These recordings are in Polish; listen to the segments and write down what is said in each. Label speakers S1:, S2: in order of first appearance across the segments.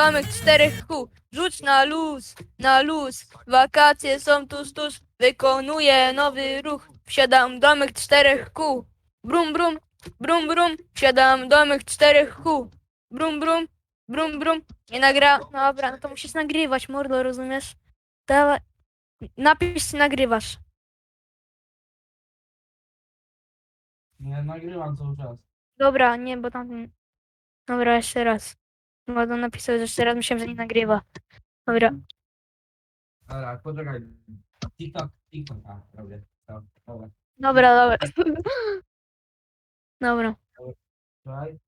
S1: domek czterech kół. Rzuć na luz, na luz. Wakacje są tuż, tuż. Wykonuję nowy ruch. Wsiadam domek czterech kół. Brum, brum, brum, brum. Wsiadam domek czterech kół. Brum, brum, brum, brum. Nie nagra... Dobra, no to musisz nagrywać, mordo, rozumiesz? Dawaj. Napisz, nagrywasz.
S2: Nie, nagrywam cały czas.
S1: Dobra, nie, bo tam... Dobra, jeszcze raz. Bo on napisał, że jeszcze raz myślałem, że nie nagrywa. Dobra.
S2: Dobra, poczekaj. TikTok, TikTok, a, robię. Dobra, dobra.
S1: Dobra, dobra. Dobra.
S2: Słuchaj.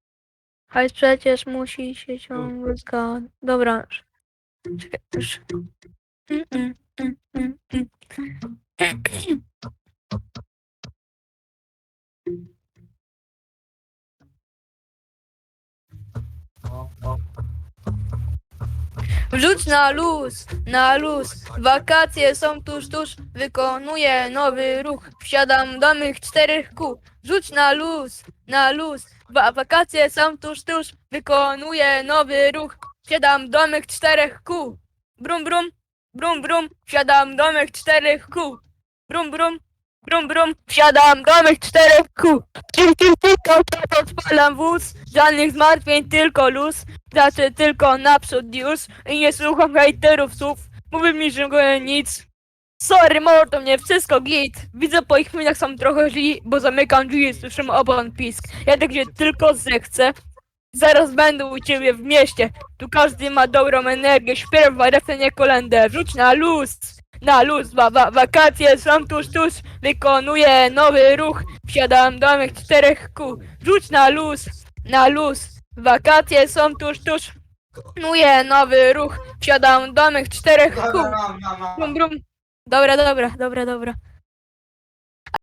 S1: Hajs przecież musi się ciągle zgadzać. Dobra. Czekaj. Mm, mm, mm, mm, mm. Wrzuć na luz, na luz. Wakacje są tuż, tuż. Wykonuję nowy ruch. Wsiadam do mych czterech kół. Rzuć na luz, na luz. Wa wakacje są tuż, tuż. Wykonuję nowy ruch. Wsiadam do mych czterech kół. Brum, brum, brum, brum. Wsiadam do mych czterech kół. Brum, brum, brum, brum. Wsiadam do mych czterech kół. Tylko, tylko odpalam wóz. Żadnych zmartwień, tylko luz. Znaczy tylko naprzód już i nie słucham hejterów słów. Mówi mi, że go nic. Sorry, mordo, mnie wszystko git. Widzę po ich minach są trochę źli, bo zamykam drzwi i słyszę obon pisk. Jadę gdzie tylko zechcę. Zaraz będę u ciebie w mieście. Tu każdy ma dobrą energię. Śpiewa refrenie kolendę. Wrzuć na luz. Na luz, wa wa wakacje są tuż, tuż. Wykonuję nowy ruch. Wsiadam do mych czterech kół. Wrzuć na luz. Na luz. Wakacje są tuż, tuż. Planuję nowy ruch. Wsiadam do mych czterech kół. Brum, brum. Dobra, dobra, dobra, dobra.